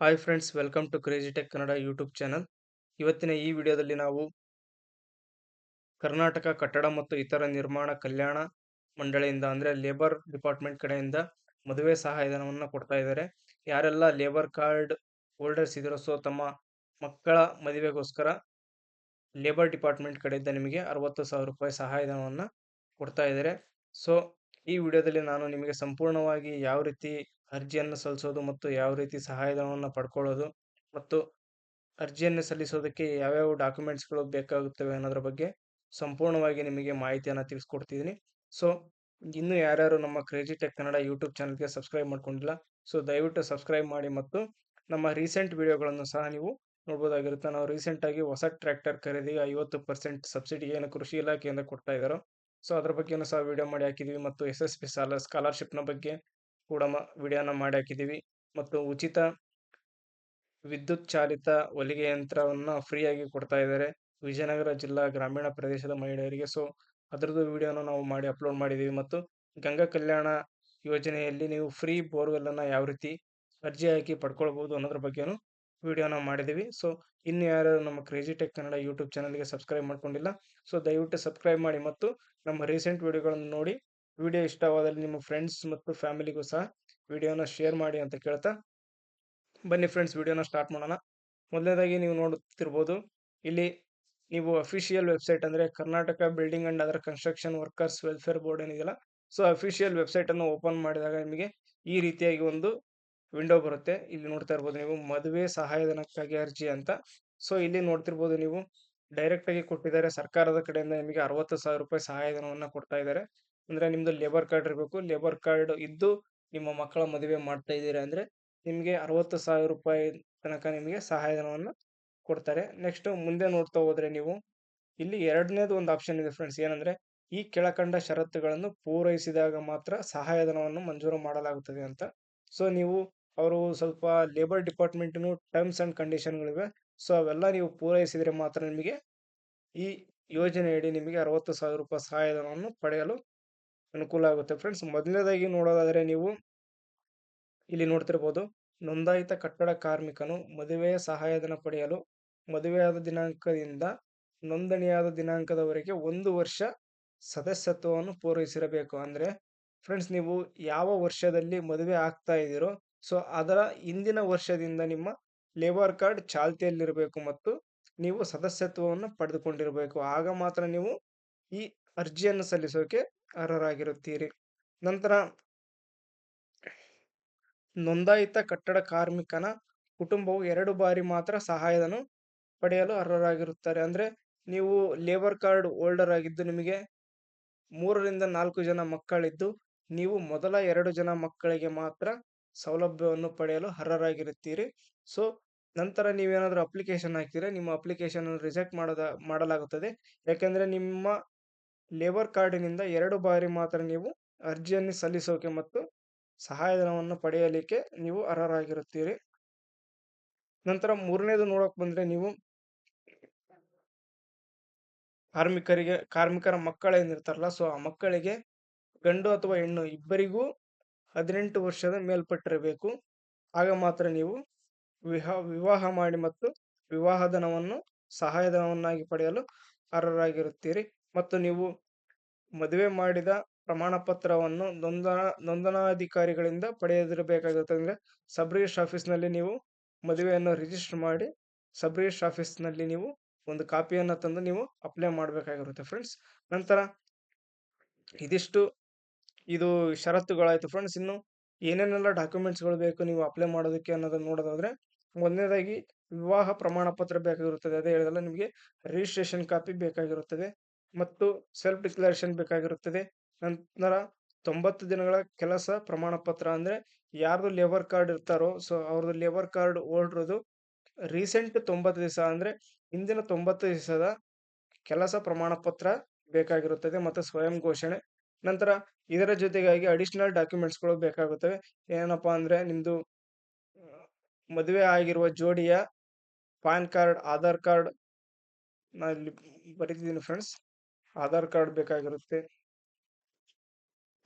Hi friends welcome to crazy tech Kannada YouTube channel ಇವತ್ತಿನ ಈ ವಿಡಿಯೋದಲ್ಲಿ ನಾವು ಕರ್ನಾಟಕ ಕಟ್ಟಡ ಮತ್ತು ಇತರ ನಿರ್ಮಾಣ ಕಲ್ಯಾಣ ಮಂಡಳಿಯಿಂದ ಅಂದರೆ ಲೇಬರ್ ಡಿಪಾರ್ಟ್ಮೆಂಟ್ ಕಡೆಯಿಂದ ಮದುವೆ ಸಹಾಯಧನವನ್ನು ಕೊಡ್ತಾ ಇದ್ದಾರೆ ಯಾರೆಲ್ಲ ಲೇಬರ್ ಕಾರ್ಡ್ ಹೋಲ್ಡರ್ಸ್ ಇದ್ದೀರೋ ಸೊ ತಮ್ಮ ಮಕ್ಕಳ ಮದುವೆಗೋಸ್ಕರ ಲೇಬರ್ ಡಿಪಾರ್ಟ್ಮೆಂಟ್ ಕಡೆಯಿಂದ ನಿಮಗೆ ಅರವತ್ತು ಸಾವಿರ ರೂಪಾಯಿ ಸಹಾಯಧನವನ್ನು ಕೊಡ್ತಾ ಇದ್ದಾರೆ ಸೊ ಈ ವಿಡಿಯೋದಲ್ಲಿ ನಾನು ನಿಮಗೆ ಸಂಪೂರ್ಣವಾಗಿ ಯಾವ ರೀತಿ ಅರ್ಜಿಯನ್ನು ಸಲ್ಲಿಸೋದು ಮತ್ತು ಯಾವ ರೀತಿ ಸಹಾಯಧನವನ್ನು ಪಡ್ಕೊಳ್ಳೋದು ಮತ್ತು ಅರ್ಜಿಯನ್ನು ಸಲ್ಲಿಸೋದಕ್ಕೆ ಯಾವ್ಯಾವ ಡಾಕ್ಯುಮೆಂಟ್ಸ್ಗಳು ಬೇಕಾಗುತ್ತವೆ ಅನ್ನೋದ್ರ ಬಗ್ಗೆ ಸಂಪೂರ್ಣವಾಗಿ ನಿಮಗೆ ಮಾಹಿತಿಯನ್ನು ತಿಳಿಸ್ಕೊಡ್ತಿದ್ದೀನಿ. ಸೊ, ಇನ್ನೂ ಯಾರ್ಯಾರು ನಮ್ಮ ಕ್ರೇಜಿ ಟೆಕ್ ಕನ್ನಡ ಯೂಟ್ಯೂಬ್ ಚಾನಲ್ಗೆ ಸಬ್ಸ್ಕ್ರೈಬ್ ಮಾಡ್ಕೊಂಡಿಲ್ಲ, ಸೊ ದಯವಿಟ್ಟು ಸಬ್ಸ್ಕ್ರೈಬ್ ಮಾಡಿ ಮತ್ತು ನಮ್ಮ ರೀಸೆಂಟ್ ವಿಡಿಯೋಗಳನ್ನು ಸಹ ನೀವು ನೋಡ್ಬೋದಾಗಿರುತ್ತೆ. ನಾವು ರೀಸೆಂಟಾಗಿ ಹೊಸ ಟ್ರ್ಯಾಕ್ಟರ್ ಖರೀದಿಗೆ ಐವತ್ತು ಪರ್ಸೆಂಟ್ ಸಬ್ಸಿಡಿ ಏನು ಕೃಷಿ ಇಲಾಖೆಯಿಂದ ಕೊಡ್ತಾ ಇದ್ದಾರೋ, ಸೊ ಅದ್ರ ಬಗ್ಗೆನೂ ಸಹ ವಿಡಿಯೋ ಮಾಡಿ ಹಾಕಿದ್ದೀವಿ ಮತ್ತು ಎಸ್ ಎಸ್ ಪಿ ಸಾಲ, ಸ್ಕಾಲರ್ಶಿಪ್ನ ಬಗ್ಗೆ ಕೂಡ ವಿಡಿಯೋನ ಮಾಡಿ ಹಾಕಿದ್ದೀವಿ. ಮತ್ತು ಉಚಿತ ವಿದ್ಯುತ್ ಚಾಲಿತ ಹೊಲಿಗೆ ಯಂತ್ರವನ್ನು ಫ್ರೀಯಾಗಿ ಕೊಡ್ತಾ ಇದ್ದಾರೆ. ವಿಜಯನಗರ ಜಿಲ್ಲಾ ಗ್ರಾಮೀಣ ಪ್ರದೇಶದ ಮಹಿಳೆಯರಿಗೆ. ಸೊ, ಅದರದ್ದು ವಿಡಿಯೋನ ನಾವು ಮಾಡಿ ಅಪ್ಲೋಡ್ ಮಾಡಿದ್ದೀವಿ. ಮತ್ತು ಗಂಗಾ ಕಲ್ಯಾಣ ಯೋಜನೆಯಲ್ಲಿ ನೀವು ಫ್ರೀ ಬೋರ್ವೆಲ್ಲನ್ನು ಯಾವ ರೀತಿ ಅರ್ಜಿ ಹಾಕಿ ಪಡ್ಕೊಳ್ಬೋದು ಅನ್ನೋದ್ರ ಬಗ್ಗೆನೂ ವಿಡಿಯೋನ ಮಾಡಿದ್ದೀವಿ. ಸೊ, ಇನ್ನು ಯಾರು ನಮ್ಮ ಕ್ರೇಜಿ ಟೆಕ್ ಕನ್ನಡ ಯೂಟ್ಯೂಬ್ ಚಾನಲ್ಗೆ ಸಬ್ಸ್ಕ್ರೈಬ್ ಮಾಡ್ಕೊಂಡಿಲ್ಲ, ಸೊ ದಯವಿಟ್ಟು ಸಬ್ಸ್ಕ್ರೈಬ್ ಮಾಡಿ. ಮತ್ತು ನಮ್ಮ ರೀಸೆಂಟ್ ವಿಡಿಯೋಗಳನ್ನು ನೋಡಿ ವಿಡಿಯೋ ಇಷ್ಟವಾದಲ್ಲಿ ನಿಮ್ಮ ಫ್ರೆಂಡ್ಸ್ ಮತ್ತು ಫ್ಯಾಮಿಲಿಗೂ ಸಹ ವಿಡಿಯೋನ ಶೇರ್ ಮಾಡಿ ಅಂತ ಕೇಳ್ತಾ ಬನ್ನಿ ಫ್ರೆಂಡ್ಸ್ ವಿಡಿಯೋನ ಸ್ಟಾರ್ಟ್ ಮಾಡೋಣ. ಮೊದಲನೇದಾಗಿ ನೀವು ನೋಡುತ್ತಿರ್ಬೋದು, ಇಲ್ಲಿ ನೀವು ಅಫಿಷಿಯಲ್ ವೆಬ್ಸೈಟ್ ಅಂದರೆ ಕರ್ನಾಟಕ ಬಿಲ್ಡಿಂಗ್ ಆ್ಯಂಡ್ ಅದರ ಕನ್ಸ್ಟ್ರಕ್ಷನ್ ವರ್ಕರ್ಸ್ ವೆಲ್ಫೇರ್ ಬೋರ್ಡ್ ಏನಿದೆಯಲ್ಲ ಸೊ ಅಫಿಷಿಯಲ್ ವೆಬ್ಸೈಟನ್ನು ಓಪನ್ ಮಾಡಿದಾಗ ನಿಮಗೆ ಈ ರೀತಿಯಾಗಿ ಒಂದು ವಿಂಡೋ ಬರುತ್ತೆ. ಇಲ್ಲಿ ನೋಡ್ತಾ ಇರ್ಬೋದು ನೀವು ಮದುವೆ ಸಹಾಯಧನಕ್ಕಾಗಿ ಅರ್ಜಿ ಅಂತ. ಸೊ ಇಲ್ಲಿ ನೋಡ್ತಿರ್ಬೋದು ನೀವು ಡೈರೆಕ್ಟ್ ಆಗಿ ಕೊಟ್ಟಿದ್ದಾರೆ, ಸರ್ಕಾರದ ಕಡೆಯಿಂದ ನಿಮಗೆ ಅರವತ್ತು ಸಾವಿರ ರೂಪಾಯಿ ಸಹಾಯಧನವನ್ನು ಕೊಡ್ತಾ ಇದ್ದಾರೆ. ಅಂದ್ರೆ ನಿಮ್ದು ಲೇಬರ್ ಕಾರ್ಡ್ ಇರಬೇಕು ಲೇಬರ್ ಕಾರ್ಡ್ ಇದ್ದು ನಿಮ್ಮ ಮಕ್ಕಳ ಮದುವೆ ಮಾಡ್ತಾ ಇದ್ದೀರಾ ಅಂದ್ರೆ ನಿಮಗೆ ಅರವತ್ತು ಸಾವಿರ ರೂಪಾಯಿ ತನಕ ನಿಮಗೆ ಸಹಾಯಧನವನ್ನು ಕೊಡ್ತಾರೆ. ನೆಕ್ಸ್ಟ್ ಮುಂದೆ ನೋಡ್ತಾ ಹೋದ್ರೆ ನೀವು, ಇಲ್ಲಿ ಎರಡನೇದು ಒಂದು ಆಪ್ಷನ್ ಇದೆ ಫ್ರೆಂಡ್ಸ್ ಏನಂದ್ರೆ ಈ ಕೆಳಕಂಡ ಷರತ್ತುಗಳನ್ನು ಪೂರೈಸಿದಾಗ ಮಾತ್ರ ಸಹಾಯಧನವನ್ನು ಮಂಜೂರು ಮಾಡಲಾಗುತ್ತದೆ ಅಂತ. ಸೊ ನೀವು, ಅವರು ಸ್ವಲ್ಪ ಲೇಬರ್ ಡಿಪಾರ್ಟ್ಮೆಂಟ್ನು ಟರ್ಮ್ಸ್ ಅಂಡ್ ಕಂಡೀಷನ್ಗಳಿವೆ ಸೊ ಅವೆಲ್ಲ ನೀವು ಪೂರೈಸಿದರೆ ಮಾತ್ರ ನಿಮಗೆ ಈ ಯೋಜನೆಯಡಿ ನಿಮಗೆ ಅರವತ್ತು ಸಾವಿರ ರೂಪಾಯಿ ಸಹಾಯಧನವನ್ನು ಪಡೆಯಲು ಅನುಕೂಲ ಆಗುತ್ತೆ ಫ್ರೆಂಡ್ಸ್. ಮೊದಲನೇದಾಗಿ ನೋಡೋದಾದರೆ ನೀವು ಇಲ್ಲಿ ನೋಡ್ತಿರ್ಬೋದು, ನೋಂದಾಯಿತ ಕಟ್ಟಡ ಕಾರ್ಮಿಕನು ಮದುವೆಯ ಸಹಾಯಧನ ಪಡೆಯಲು ಮದುವೆಯಾದ ದಿನಾಂಕದಿಂದ ನೋಂದಣಿಯಾದ ದಿನಾಂಕದವರೆಗೆ ಒಂದು ವರ್ಷ ಸದಸ್ಯತ್ವವನ್ನು ಪೂರೈಸಿರಬೇಕು. ಅಂದರೆ ಫ್ರೆಂಡ್ಸ್, ನೀವು ಯಾವ ವರ್ಷದಲ್ಲಿ ಮದುವೆ ಆಗ್ತಾ ಇದ್ದೀರೋ, ಸೊ ಅದರ ಹಿಂದಿನ ವರ್ಷದಿಂದ ನಿಮ್ಮ ಲೇಬರ್ ಕಾರ್ಡ್ ಚಾಲ್ತಿಯಲ್ಲಿರಬೇಕು ಮತ್ತು ನೀವು ಸದಸ್ಯತ್ವವನ್ನು ಪಡೆದುಕೊಂಡಿರಬೇಕು. ಆಗ ಮಾತ್ರ ನೀವು ಈ ಅರ್ಜಿಯನ್ನು ಸಲ್ಲಿಸೋಕೆ ಅರ್ಹರಾಗಿರುತ್ತೀರಿ ನಂತರ ನೋಂದಾಯಿತ ಕಟ್ಟಡ ಕಾರ್ಮಿಕನ ಕುಟುಂಬವು ಎರಡು ಬಾರಿ ಮಾತ್ರ ಸಹಾಯಧನ ಪಡೆಯಲು ಅರ್ಹರಾಗಿರುತ್ತಾರೆ. ಅಂದ್ರೆ ನೀವು ಲೇಬರ್ ಕಾರ್ಡ್ ಹೋಲ್ಡರ್ ಆಗಿದ್ದು ನಿಮಗೆ ಮೂರರಿಂದ ನಾಲ್ಕು ಜನ ಮಕ್ಕಳಿದ್ದು, ನೀವು ಮೊದಲ ಎರಡು ಜನ ಮಕ್ಕಳಿಗೆ ಮಾತ್ರ ಸೌಲಭ್ಯವನ್ನು ಪಡೆಯಲು ಅರ್ಹರಾಗಿರುತ್ತೀರಿ. ಸೊ ನಂತರ ನೀವೇನಾದರೂ ಅಪ್ಲಿಕೇಶನ್ ಹಾಕಿದರೆ ನಿಮ್ಮ ಅಪ್ಲಿಕೇಶನ್ ರಿಜೆಕ್ಟ್ ಮಾಡೋದ, ಮಾಡಲಾಗುತ್ತದೆ. ಯಾಕೆಂದ್ರೆ ನಿಮ್ಮ ಲೇಬರ್ ಕಾರ್ಡಿನಿಂದ ಎರಡು ಬಾರಿ ಮಾತ್ರ ನೀವು ಅರ್ಜಿಯನ್ನು ಸಲ್ಲಿಸೋಕೆ ಮತ್ತು ಸಹಾಯಧನವನ್ನು ಪಡೆಯಲಿಕ್ಕೆ ನೀವು ಅರ್ಹರಾಗಿರುತ್ತೀರಿ. ನಂತರ ಮೂರನೇದು ನೋಡೋಕೆ ಬಂದ್ರೆ ನೀವು ಕಾರ್ಮಿಕರಿಗೆ, ಕಾರ್ಮಿಕರ ಮಕ್ಕಳೇನಿರ್ತಾರಲ್ಲ ಸೊ ಆ ಮಕ್ಕಳಿಗೆ ಗಂಡು ಅಥವಾ ಹೆಣ್ಣು ಇಬ್ಬರಿಗೂ ಹದಿನೆಂಟು ವರ್ಷದ ಮೇಲ್ಪಟ್ಟಿರಬೇಕು. ಆಗ ಮಾತ್ರ ನೀವು ವಿವಾಹ ವಿವಾಹ ಮಾಡಿ ಮತ್ತು ವಿವಾಹಧನವನ್ನು, ಸಹಾಯಧನವನ್ನಾಗಿ ಪಡೆಯಲು ಅರ್ಹರಾಗಿರುತ್ತೀರಿ. ಮತ್ತು ನೀವು ಮದುವೆ ಮಾಡಿದ ಪ್ರಮಾಣ ಪತ್ರವನ್ನು ನೋಂದಣ, ನೋಂದಣಾಧಿಕಾರಿಗಳಿಂದ ಪಡೆಯದಿರಬೇಕಾಗುತ್ತೆ ಅಂದರೆ ಸಬ್ ಆಫೀಸ್ ಆಫೀಸ್ನಲ್ಲಿ ನೀವು ಮದುವೆಯನ್ನು ರಿಜಿಸ್ಟರ್ ಮಾಡಿ ಸಬ್ ರಿಜಿಸ್ಟರ್ ಆಫೀಸ್ನಲ್ಲಿ ನೀವು ಒಂದು ಕಾಪಿಯನ್ನು ತಂದು ನೀವು ಅಪ್ಲೈ ಮಾಡಬೇಕಾಗಿರುತ್ತೆ ಫ್ರೆಂಡ್ಸ್. ನಂತರ ಇದಿಷ್ಟು, ಇದು ಷರತ್ತುಗಳಾಯಿತು ಫ್ರೆಂಡ್ಸ್. ಇನ್ನು ಏನೇನೆಲ್ಲ ಡಾಕ್ಯುಮೆಂಟ್ಸ್ಗಳು ಬೇಕು ನೀವು ಅಪ್ಲೈ ಮಾಡೋದಕ್ಕೆ ಅನ್ನೋದನ್ನು ನೋಡೋದಾದ್ರೆ ಮೊದಲನೇದಾಗಿ ವಿವಾಹ ಪ್ರಮಾಣ ಪತ್ರ ಬೇಕಾಗಿರುತ್ತದೆ. ಅದೇ ಹೇಳಿದಲ್ಲ, ನಿಮಗೆ ರಿಜಿಸ್ಟ್ರೇಷನ್ ಕಾಪಿ ಬೇಕಾಗಿರುತ್ತದೆ. ಮತ್ತು ಸೆಲ್ಫ್ ಡಿಕ್ಲರೇಷನ್ ಬೇಕಾಗಿರುತ್ತದೆ. ನಂತರ ತೊಂಬತ್ತು ದಿನಗಳ ಕೆಲಸ ಪ್ರಮಾಣ ಪತ್ರ ಅಂದರೆ ಯಾರ್ದು ಲೇಬರ್ ಕಾರ್ಡ್ ಇರ್ತಾರೋ ಸೊ ಅವ್ರದ್ದು ಲೇಬರ್ ಕಾರ್ಡ್ ಓಲ್ಡ್ರೋದು ರೀಸೆಂಟ್ ತೊಂಬತ್ತು ದಿವಸ ಅಂದರೆ ಹಿಂದಿನ ತೊಂಬತ್ತು ದಿವಸದ ಕೆಲಸ ಪ್ರಮಾಣ ಪತ್ರ ಬೇಕಾಗಿರುತ್ತದೆ ಮತ್ತು ಸ್ವಯಂ ಘೋಷಣೆ. ನಂತರ ಇದರ ಜೊತೆಗಾಗಿ ಅಡಿಷನಲ್ ಡಾಕ್ಯುಮೆಂಟ್ಸ್ಗಳು ಬೇಕಾಗುತ್ತವೆ. ಏನಪ್ಪ ಅಂದರೆ ನಿಮ್ಮದು ಮದುವೆ ಆಗಿರುವ ಜೋಡಿಯ ಪ್ಯಾನ್ ಕಾರ್ಡ್, ಆಧಾರ್ ಕಾರ್ಡ್ ನಾನು ಇಲ್ಲಿ ಬರೀತಿದ್ದೀನಿ ಫ್ರೆಂಡ್ಸ್ ಆಧಾರ್ ಕಾರ್ಡ್ ಬೇಕಾಗಿರುತ್ತೆ,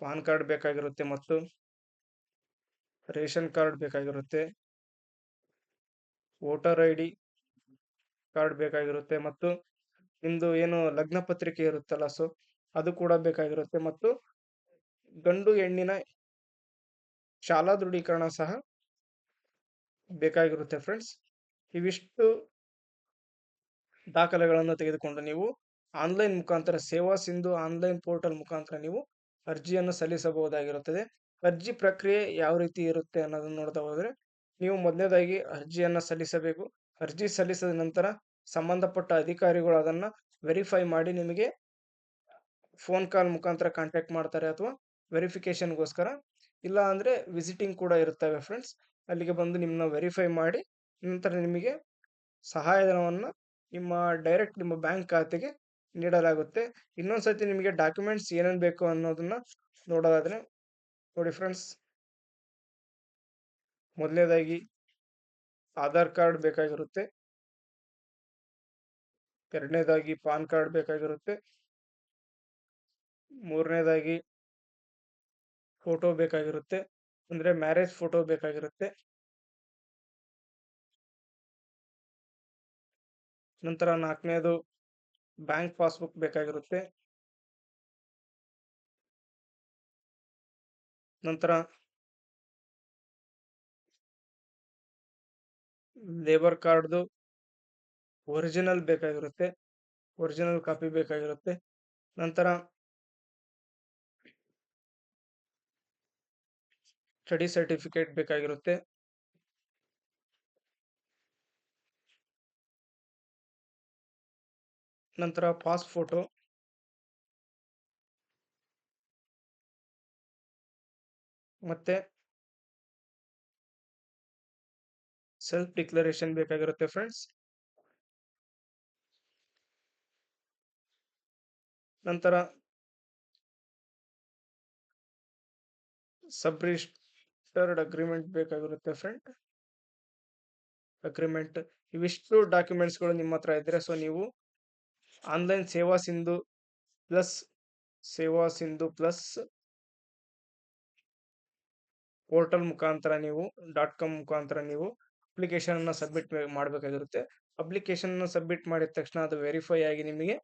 ಪಾನ್ ಕಾರ್ಡ್ ಬೇಕಾಗಿರುತ್ತೆ ಮತ್ತು ರೇಷನ್ ಕಾರ್ಡ್ ಬೇಕಾಗಿರುತ್ತೆ, ವೋಟರ್ ಐ ಡಿ ಕಾರ್ಡ್ ಬೇಕಾಗಿರುತ್ತೆ ಮತ್ತು ನಿಮ್ಮದು ಏನು ಲಗ್ನ ಪತ್ರಿಕೆ ಇರುತ್ತಲ್ಲ ಸೊ ಅದು ಕೂಡ ಬೇಕಾಗಿರುತ್ತೆ ಮತ್ತು ಗಂಡು ಹೆಣ್ಣಿನ ಶಾಲಾ ದೃಢೀಕರಣ ಸಹ ಬೇಕಾಗಿರುತ್ತೆ ಫ್ರೆಂಡ್ಸ್ ಇವಿಷ್ಟು ದಾಖಲೆಗಳನ್ನು ತೆಗೆದುಕೊಂಡು ನೀವು ಆನ್ಲೈನ್ ಮುಖಾಂತರ ಸೇವಾ ಸಿಂಧು ಆನ್ಲೈನ್ ಪೋರ್ಟಲ್ ಮುಖಾಂತರ ನೀವು ಅರ್ಜಿಯನ್ನು ಸಲ್ಲಿಸಬಹುದಾಗಿರುತ್ತದೆ. ಅರ್ಜಿ ಪ್ರಕ್ರಿಯೆ ಯಾವ ರೀತಿ ಇರುತ್ತೆ ಅನ್ನೋದನ್ನು ನೋಡ್ತಾ ಹೋದರೆ, ನೀವು ಮೊದಲನೇದಾಗಿ ಅರ್ಜಿಯನ್ನು ಸಲ್ಲಿಸಬೇಕು. ಅರ್ಜಿ ಸಲ್ಲಿಸಿದ ನಂತರ ಸಂಬಂಧಪಟ್ಟ ಅಧಿಕಾರಿಗಳು ಅದನ್ನು ವೆರಿಫೈ ಮಾಡಿ ನಿಮಗೆ ಫೋನ್ ಕಾಲ್ ಮುಖಾಂತರ ಕಾಂಟ್ಯಾಕ್ಟ್ ಮಾಡ್ತಾರೆ ಅಥವಾ ವೆರಿಫಿಕೇಶನ್ಗೋಸ್ಕರ ಇಲ್ಲ ಅಂದರೆ ವಿಸಿಟಿಂಗ್ ಕೂಡ ಇರುತ್ತವೆ ಫ್ರೆಂಡ್ಸ್ ಅಲ್ಲಿಗೆ ಬಂದು ನಿಮ್ಮನ್ನ ವೆರಿಫೈ ಮಾಡಿ, ನಂತರ ನಿಮಗೆ ಸಹಾಯಧನವನ್ನು ನಿಮ್ಮ ಡೈರೆಕ್ಟ್ ನಿಮ್ಮ ಬ್ಯಾಂಕ್ ಖಾತೆಗೆ ನೀಡಲಾಗುತ್ತೆ. ಇನ್ನೊಂದು ಸತಿ ನಿಮಗೆ ಡಾಕ್ಯುಮೆಂಟ್ಸ್ ಏನೇನು ಬೇಕು ಅನ್ನೋದನ್ನ ನೋಡೋದಾದರೆ, ನೋಡಿ ಫ್ರೆಂಡ್ಸ್ ಮೊದಲನೇದಾಗಿ ಆಧಾರ್ ಕಾರ್ಡ್ ಬೇಕಾಗಿರುತ್ತೆ. ಎರಡನೇದಾಗಿ ಪಾನ್ ಕಾರ್ಡ್ ಬೇಕಾಗಿರುತ್ತೆ. ಮೂರನೇದಾಗಿ ಫೋಟೋ ಬೇಕಾಗಿರುತ್ತೆ. ಅಂದರೆ ಮ್ಯಾರೇಜ್ ಫೋಟೋ ಬೇಕಾಗಿರುತ್ತೆ. ನಂತರ ನಾಲ್ಕನೇದು ಬ್ಯಾಂಕ್ ಪಾಸ್ಬುಕ್ ಬೇಕಾಗಿರುತ್ತೆ. ನಂತರ ಲೇಬರ್ ಕಾರ್ಡ್ದು ಒರಿಜಿನಲ್ ಬೇಕಾಗಿರುತ್ತೆ. ಒರಿಜಿನಲ್ ಕಾಪಿ ಬೇಕಾಗಿರುತ್ತೆ. ನಂತರ ಸ್ಟಡಿ ಸರ್ಟಿಫಿಕೇಟ್ ಬೇಕಾಗಿರುತ್ತೆ. ನಂತರ ಪಾಸ್ ಫೋಟೋ. ಮತ್ತೆ ಸೆಲ್ಫ್ ಡಿಕ್ಲರೇಷನ್ ಬೇಕಾಗಿರುತ್ತೆ ಫ್ರೆಂಡ್ಸ್. ನಂತರ ಸಬ್ ರಿಜಿಸ್ಟರ್ಡ್ ಅಗ್ರಿಮೆಂಟ್ ಬೇಕಾಗಿರುತ್ತೆ ಫ್ರೆಂಡ್. ಅಗ್ರಿಮೆಂಟ್ ಇವಿಷ್ಟು ಡಾಕ್ಯುಮೆಂಟ್ಸ್ಗಳು ನಿಮ್ಮ ಹತ್ರ ಇದ್ದರೆ ಸೊ ನೀವು ಆನ್ಲೈನ್ ಸೇವಾ ಸಿಂಧು ಪ್ಲಸ್, ಸೇವಾ ಸಿಂಧು ಪ್ಲಸ್ ಪೋರ್ಟಲ್ ಮುಖಾಂತರ ನೀವು, ಡಾಟ್ ಕಾಮ್ ಮುಖಾಂತರ ನೀವು ಅಪ್ಲಿಕೇಶನ್ ಸಬ್ಮಿಟ್ ಮಾಡಬೇಕಾಗಿರುತ್ತೆ. ಅಪ್ಲಿಕೇಶನ್ ಸಬ್ಮಿಟ್ ಮಾಡಿದ ತಕ್ಷಣ ಅದು ವೆರಿಫೈ ಆಗಿ ನಿಮಗೆ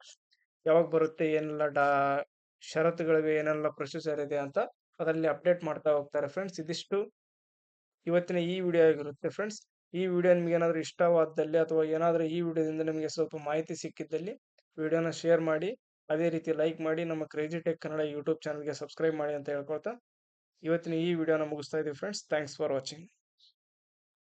ಯಾವಾಗ ಬರುತ್ತೆ, ಏನೆಲ್ಲ ಡಾ, ಷರತ್ತುಗಳಿವೆ, ಏನೆಲ್ಲ ಪ್ರೊಸೆಸರ್ ಇದೆ ಅಂತ ಅದರಲ್ಲಿ ಅಪ್ಡೇಟ್ ಮಾಡ್ತಾ ಹೋಗ್ತಾರೆ ಫ್ರೆಂಡ್ಸ್. ಇದಿಷ್ಟು ಇವತ್ತಿನ ಈ ವಿಡಿಯೋ ಆಗಿರುತ್ತೆ ಫ್ರೆಂಡ್ಸ್. ಈ ವಿಡಿಯೋ ನಿಮಗೆ ಏನಾದರೂ ಇಷ್ಟವಾದಲ್ಲಿ ಅಥವಾ ಏನಾದರೂ ಈ ವಿಡಿಯೋದಿಂದ ನಿಮಗೆ ಸ್ವಲ್ಪ ಮಾಹಿತಿ ಸಿಕ್ಕಿದ್ದಲ್ಲಿ ವಿಡಿಯೋನ ಶೇರ್ ಮಾಡಿ, ಅದೇ ರೀತಿ ಲೈಕ್ ಮಾಡಿ, ನಮ್ಮ ಕ್ರೇಜಿ ಟೆಕ್ ಕನ್ನಡ ಯೂಟ್ಯೂಬ್ ಚಾನಲ್ಗೆ ಸಬ್ಸ್ಕ್ರೈಬ್ ಮಾಡಿ ಅಂತ ಹೇಳ್ಕೊಳ್ತಾ, ಇವತ್ತಿನ ಈ ವಿಡಿಯೋನ ಮುಗಿಸ್ತಾ ಇದ್ದೀವಿ ಫ್ರೆಂಡ್ಸ್ ಥ್ಯಾಂಕ್ಸ್ ಫಾರ್ ವಾಚಿಂಗ್